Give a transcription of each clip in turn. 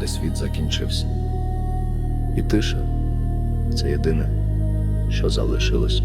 де світ закінчився. І тиша це єдине, що залишилось.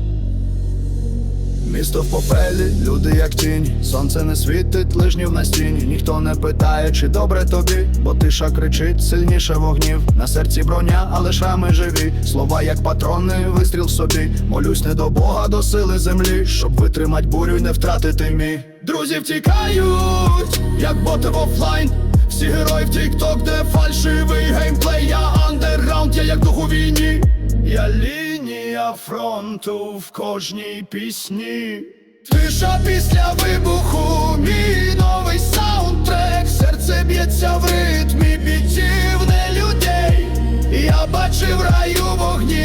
Місто в попелі, люди як тінь, сонце не світить, лижнів на стіні. Ніхто не питає, чи добре тобі, бо тиша кричить сильніше вогнів. На серці броня, але шрами живі. Слова як патрони, вистріл собі. Молюсь не до Бога, до сили землі, щоб витримать бурю й не втратити мій. Друзі втікають, як боти в офлайн. Всі герої в тік-ток, де фальшивий геймплей. Я андерграунд, я як дух у війні. Я лінія фронту в кожній пісні. Тиша після вибуху, мій новий саундтрек. Серце б'ється в ритмі бітів, не людей. Я бачив раю вогні,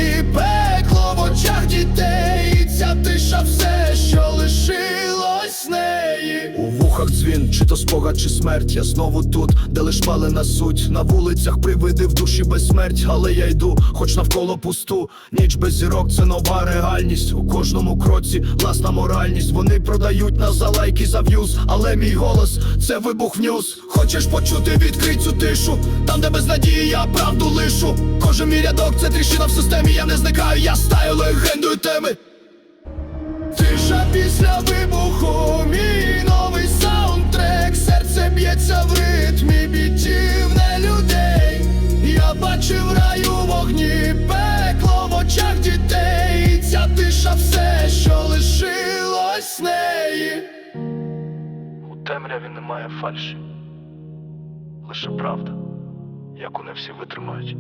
вухах дзвін, чи то спогад, чи смерть. Я знову тут, де лиш палена суть. На вулицях привиди в душі безсмерть, але я йду, хоч навколо пусту. Ніч без зірок це нова реальність. У кожному кроці власна моральність. Вони продають нас за лайки за в'юз, але мій голос це вибух в ньюз. Хочеш почути, відкрий цю тишу. Там, де без надії, я правду лишу. Кожен мій рядок це тріщина в системі. Я не зникаю, я стаю легендою теми. Тиша після вибуху, мій б'ється в ритмі бітів, не людей. Я бачив раю вогні, пекло в очах дітей. І ця тиша все, що лишилось неї. У темряві немає фальші, лише правда, яку не всі витримають.